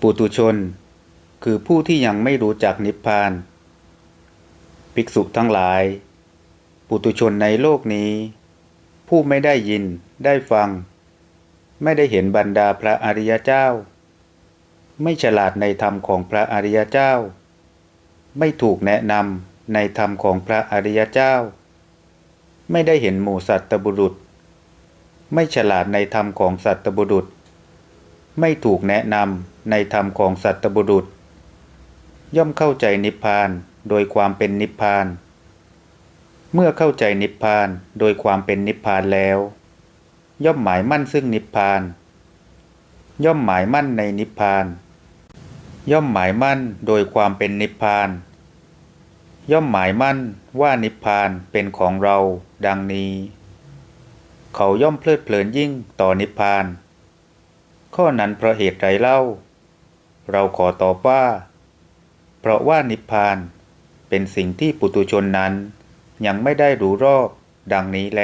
ปุตุชน คือผู้ที่ยังไม่รู้จักนิพพาน ภิกษุทั้งหลาย ปุตุชนในโลกนี้ ผู้ไม่ได้ยินได้ฟัง ไม่ได้เห็นบรรดาพระอริยเจ้า ไม่ฉลาดในธรรมของพระอริยเจ้า ไม่ถูกแนะนำในธรรมของพระอริยเจ้า ไม่ได้เห็นหมู่สัตตบุรุษ ไม่ฉลาดในธรรมของสัตตบุรุษ ไม่ถูกแนะนำในธรรมของสัตตบุรุษ ย่อมเข้าใจนิพพานโดยความเป็นนิพพาน เมื่อเข้าใจนิพพานโดยความเป็นนิพพานแล้ว ย่อมหมายมั่นซึ่งนิพพาน ย่อมหมายมั่นในนิพพาน ย่อมหมายมั่นโดยความเป็นนิพพาน ย่อมหมายมั่นว่านิพพานเป็นของเราดังนี้ เขาย่อมเพลิดเพลินยิ่งต่อนิพพาน ข้อนั้นเพราะเหตุไรเล่า เราขอตอบว่า เพราะว่านิพพานเป็นสิ่งที่ปุตุชนนั้นยังไม่ได้รู้รอบดังนี้แล